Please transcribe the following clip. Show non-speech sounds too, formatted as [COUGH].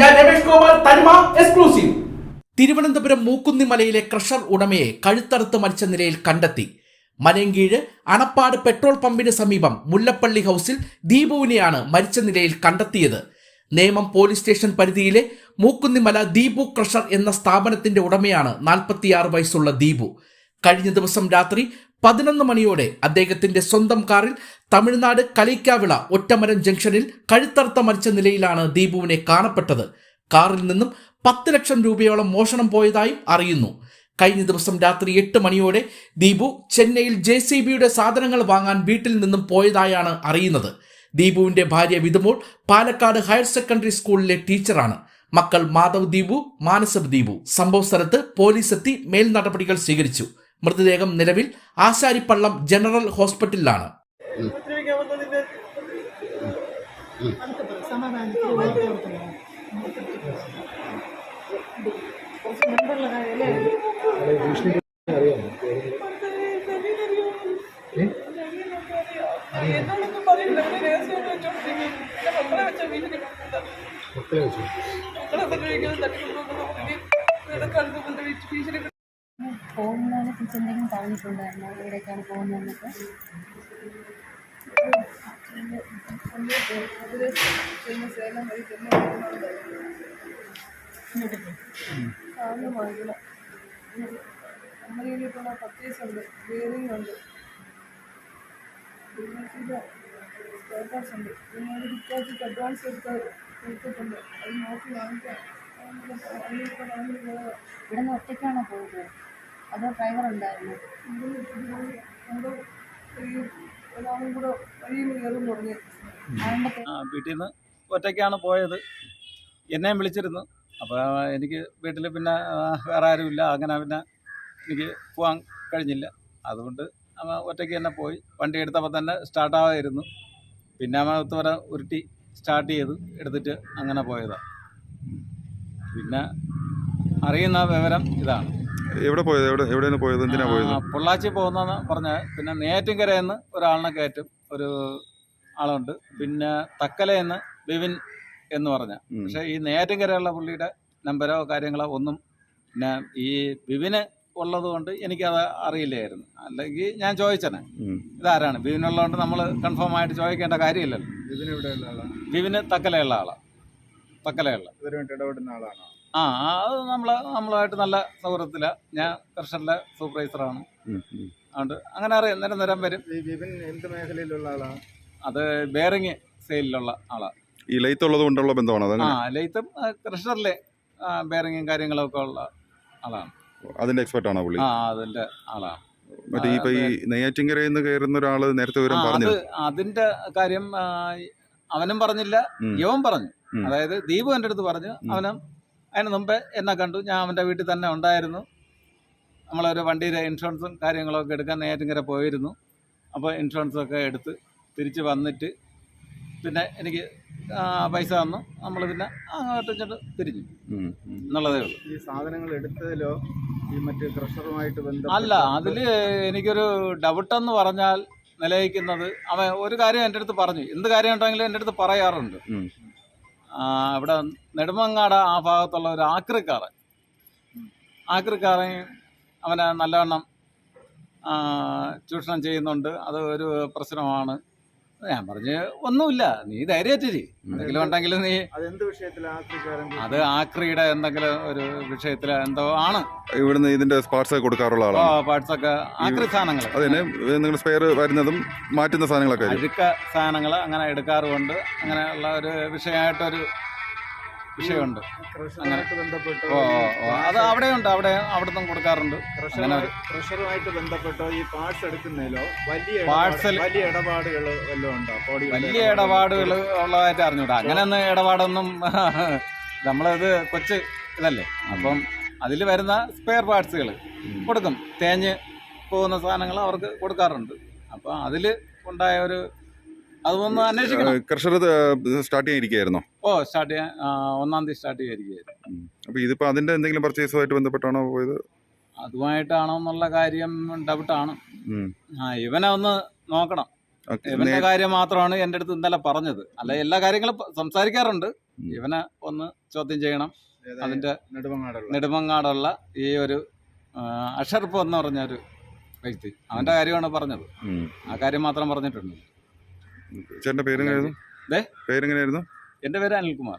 ഞാൻ രമേഷ് കുമാർ തനിമ exclusive Thiruvananthapuram മൂക്കുന്നിമലയിലെ crusher ഉടമയെ കഴുത്തറുത്ത് മരിച്ച നിലയിൽ കണ്ടെത്തി. മലയങ്കീഴ് അണപ്പാട് പെട്രോൾ പമ്പിന് സമീപം മുല്ലപ്പള്ളി ഹൌസിൽ ദീപുവിനെയാണ് മരിച്ച നിലയിൽ കണ്ടെത്തിയത്. നേമം പോലീസ് സ്റ്റേഷൻ പരിധിയിലെ മൂക്കുന്നിമല ദീപു ക്രഷർ എന്ന സ്ഥാപനത്തിന്റെ ഉടമയാണ് നാൽപ്പത്തിയാറ് വയസ്സുള്ള ദീപു. കഴിഞ്ഞ ദിവസം രാത്രി പതിനൊന്ന് മണിയോടെ അദ്ദേഹത്തിന്റെ സ്വന്തം കാറിൽ തമിഴ്നാട് കലൈക്കാവിള ഒറ്റമരം ജംഗ്ഷനിൽ കഴുത്തറുത്ത മരിച്ച നിലയിലാണ് ദീപുവിനെ കാണപ്പെട്ടത്. കാറിൽ നിന്നും പത്ത് ലക്ഷം രൂപയോളം മോഷണം പോയതായും അറിയുന്നു. കഴിഞ്ഞ ദിവസം രാത്രി എട്ട് മണിയോടെ ദീപു ചെന്നൈയിൽ ജെ സി ബിയുടെ സാധനങ്ങൾ വാങ്ങാൻ വീട്ടിൽ നിന്നും പോയതായാണ് അറിയുന്നത്. ദീപുവിന്റെ ഭാര്യ വിതുമോൾ പാലക്കാട് ഹയർ സെക്കൻഡറി സ്കൂളിലെ ടീച്ചറാണ്. മക്കൾ മാധവ് ദീപു മാനസവ് ദീപു. സംഭവ സ്ഥലത്ത് പോലീസ് എത്തി മേൽ നടപടികൾ സ്വീകരിച്ചു. മൃതദേഹം നിലവിൽ ആശാരിപ്പള്ളം ജനറൽ ഹോസ്പിറ്റലിലാണ്. മക്കളെ കുറിച്ച് എന്തെങ്കിലും പറഞ്ഞിട്ടുണ്ടായിരുന്നു? എവിടേക്കാണ് പോകുന്നതെന്നൊക്കെ? സാറിന് വാങ്ങിക്കണം നമ്മുടെ കയ്യിലിപ്പോൾ പർച്ചേസ് ഉണ്ട് ബിയറിംഗ് ഉണ്ട് ബിസിനസ്സിന്റെ പേപ്പേഴ്സ് ഉണ്ട് പിന്നെ ഒരു ഡിപ്പോസിറ്റ് അഡ്വാൻസ് എടുത്ത് കൊടുത്തിട്ടുണ്ട്. അത് നോക്കി വാങ്ങിക്കാം. ഇവിടെ നിന്ന് ഒറ്റയ്ക്കാണോ പോയത്? അതോ ഡ്രൈവർ ഉണ്ടായിരുന്നു? വീട്ടിൽ നിന്ന് ഒറ്റയ്ക്കാണ് പോയത്. എന്നെയും വിളിച്ചിരുന്നു. അപ്പോൾ എനിക്ക് വീട്ടിൽ പിന്നെ വേറെ ആരുമില്ല. അങ്ങനെ പിന്നെ എനിക്ക് പോകാൻ കഴിഞ്ഞില്ല. അതുകൊണ്ട് അമ്മ ഒറ്റയ്ക്ക് തന്നെ പോയി. വണ്ടി എടുത്തപ്പോൾ തന്നെ സ്റ്റാർട്ടാവായിരുന്നു പിന്നെ അവ വരെ ഉരുട്ടി സ്റ്റാർട്ട് ചെയ്ത് എടുത്തിട്ട് അങ്ങനെ പോയതാണ് പിന്നെ അറിയുന്ന വിവരം ഇതാണ്. എവിടെ പോയത്? എവിടെ എവിടെയാണ് പോയത്? എന്തിനാ പോയത്? പൊള്ളാച്ചി പോകുന്ന പറഞ്ഞ പിന്നെ നേറ്റുംകരയിൽ നിന്ന് ഒരാളിനെ കയറ്റും. ഒരു ആളുണ്ട്. പിന്നെ തക്കലയെന്ന് ബിവിൻ എന്ന് പറഞ്ഞ. പക്ഷെ ഈ നേറ്റുംകരയുള്ള പുള്ളിയുടെ നമ്പരോ കാര്യങ്ങളോ ഒന്നും പിന്നെ ഈ ബിവിന് ഉള്ളത് കൊണ്ട് എനിക്കത് അറിയില്ലായിരുന്നു. അല്ലെങ്കിൽ ഞാൻ ചോദിച്ചനെ ഉം. ഇതാരാണ്? ബിവിനുള്ളതുകൊണ്ട് നമ്മൾ കൺഫേം ആയിട്ട് ചോദിക്കേണ്ട കാര്യമില്ലല്ലോ. ബിവിന് തക്കലയുള്ള ആളാണ് തക്കലയുള്ള. ഇവരുമായിട്ട് ഇടപെടുന്ന ആളാണോ? ആ അത് നമ്മൾ നമ്മളായിട്ട് നല്ല സൗഹൃദത്തിലാണ് ഞാൻ കർഷകരുടെ സൂപ്പർവൈസറാണ്. അതുകൊണ്ട് അങ്ങനെ അറിയാം നേരം നേരം വരും. എന്ത് മേഖലയിലുള്ള ആളാണ് അത് ബേറിങ് സെയിലുള്ള ആളാണ് ഈ ലൈത്ത് ഉള്ളത് കൊണ്ടുള്ള ബന്ധമാണ് ആ ലൈത്തും ക്രഷറിലെ ബേറിങ്ങും കാര്യങ്ങളൊക്കെ ഉള്ള ആളാണ്. അതിന്റെ എക്സ്പെർട്ട് ആണോ പുള്ളി? ആ അതിന്റെ ആളാണ് മറ്റേ ഇപ്പൊ ഈ നെയ്യാറ്റിങ്കരയിൽ നിന്ന് കയറുന്ന ഒരാൾ നേരത്തെ വിവരം അത് പറഞ്ഞു അതിന്റെ കാര്യം അവനും പറഞ്ഞില്ല ഇവൻ യവൻ പറഞ്ഞു. അതായത് ദീപു എന്റെ അടുത്ത് പറഞ്ഞു. അവനും അതിന് മുമ്പേ എന്നെ കണ്ടു. ഞാൻ അവന്റെ വീട്ടിൽ തന്നെ ഉണ്ടായിരുന്നു. നമ്മളൊരു വണ്ടിയുടെ ഇൻഷുറൻസും കാര്യങ്ങളൊക്കെ എടുക്കാൻ നേറ്റിങ്കര പോയിരുന്നു. അപ്പോൾ ഇൻഷുറൻസൊക്കെ എടുത്ത് തിരിച്ച് വന്നിട്ട് പിന്നെ എനിക്ക് ആ, പൈസ തന്നു. നമ്മൾ പിന്നെ അങ്ങോട്ട് ഇങ്ങോട്ട് തിരിഞ്ഞു. എന്നുള്ളതേ ഉള്ളൂ. ഈ സാധനങ്ങൾ എടുത്തതിലോ ഈ മറ്റ് ക്രഷറുമായിട്ട് ബന്ധം അല്ല അതിൽ എനിക്കൊരു ഡൗട്ടെന്ന് പറഞ്ഞാൽ നിലയിക്കുന്നത് അവൻ ഒരു കാര്യം എന്റെ അടുത്ത് പറഞ്ഞു. എന്ത് കാര്യം ഉണ്ടെങ്കിലും എന്റെ അടുത്ത് പറയാറുണ്ട്. ഇവിടെ നെടുമങ്ങാട് ആ ഭാഗത്തുള്ള ഒരു ആക്രിക്കാരൻ ആക്രിക്കാരൻ അവനെ നല്ലവണ്ണം ചൂഷണം ചെയ്യുന്നുണ്ട്. അത് ഒരു പ്രശ്നമാണ്. ഞാൻ പറഞ്ഞ് ഒന്നുമില്ല. നീ ധൈര്യമായിട്ടിരി എന്തെങ്കിലും ഉണ്ടെങ്കിൽ നീ അത് ആക്രിയുടെ എന്തെങ്കിലും ഒരു വിഷയത്തിൽ എന്തോ ആണ്. ഇവിടുന്ന് ഇതിന്റെ പാർട്സ് ഒക്കെ കൊടുക്കാറുള്ള ആളാണ്. പാർട്സൊക്കെ ആക്രി സാധനങ്ങൾ അത് തന്നെ നിങ്ങൾ സ്പെയർ വരുന്നതും മാറ്റുന്ന സാധനങ്ങളൊക്കെ. അഴുക്ക സാധനങ്ങൾ അങ്ങനെ എടുക്കാറുമുണ്ട്. അങ്ങനെയുള്ള ഒരു വിഷയമായിട്ടൊരു വിഷയമുണ്ട് ക്രഷറുമായിട്ട് ബന്ധപ്പെട്ടോ? ഓ ഓ, അത് അവിടെയുണ്ട് അവിടെ അവിടുന്ന് കൊടുക്കാറുണ്ട്. അങ്ങനെ ഒരു- ബന്ധപ്പെട്ടോ? ഈ പാർട്സ് എടുക്കുന്നതിലോ? വലിയ ഇടപാട്- വലിയ ഇടപാടുകൾ വല്ലതും ഉണ്ടോ? കോടികളുടെ വലിയ ഇടപാടുകൾ ഉള്ളതായിട്ട് അറിഞ്ഞൂടാ. അങ്ങനെയൊന്നും ഇടപാടൊന്നും [LAUGHS] നമ്മളത് കൊച്ച് ഇതല്ലേ. അപ്പം അതിൽ വരുന്ന സ്പെയർ പാർട്സുകൾ കൊടുക്കും. തേഞ്ഞ് പോകുന്ന സാധനങ്ങൾ അവർക്ക് കൊടുക്കാറുണ്ട്. അപ്പം അതിൽ ഉണ്ടായ ഒരു അതൊന്ന് അന്വേഷിക്കണം. ക്രഷർ സ്റ്റാർട്ട് ചെയ്യാനിരിക്കുകയായിരുന്നോ? ഓ സ്റ്റാർട്ട് ചെയ്യാൻ ഒന്നാം തീയതി സ്റ്റാർട്ട് ചെയ്യായിരിക്കും അപ്പോൾ ഇതിപ്പോ അതിന്റെ എന്തെങ്കിലും പർച്ചേസുമായിട്ട് ബന്ധപ്പെട്ടാണോ പോയത്? അതുമായിട്ടാണോ എന്നുള്ള കാര്യം ഡൗട്ടാണ്. ആണ് ആ ഇവനെ ഒന്ന് നോക്കണം. ഇവന്റെ കാര്യം മാത്രമാണ് എന്റെ അടുത്ത് ഇന്നലെ പറഞ്ഞത്. അല്ല എല്ലാ കാര്യങ്ങളും സംസാരിക്കാറുണ്ട്. ഇവനെ ഒന്ന് ചോദ്യം ചെയ്യണം. അതിന്റെ നെടുമങ്ങാടുള്ള. നെടുമങ്ങാടുള്ള ഈ ഒരു അഷർപ്പ് എന്ന് പറഞ്ഞ ഒരു വ്യക്തി. അവന്റെ കാര്യമാണ് പറഞ്ഞത്. ആ കാര്യം മാത്രം പറഞ്ഞിട്ടുണ്ട്. ചേട്ടന്റെ പേരെങ്ങനെയായിരുന്നു പേരെങ്ങനെയായിരുന്നു എന്റെ പേര് അനിൽകുമാർ.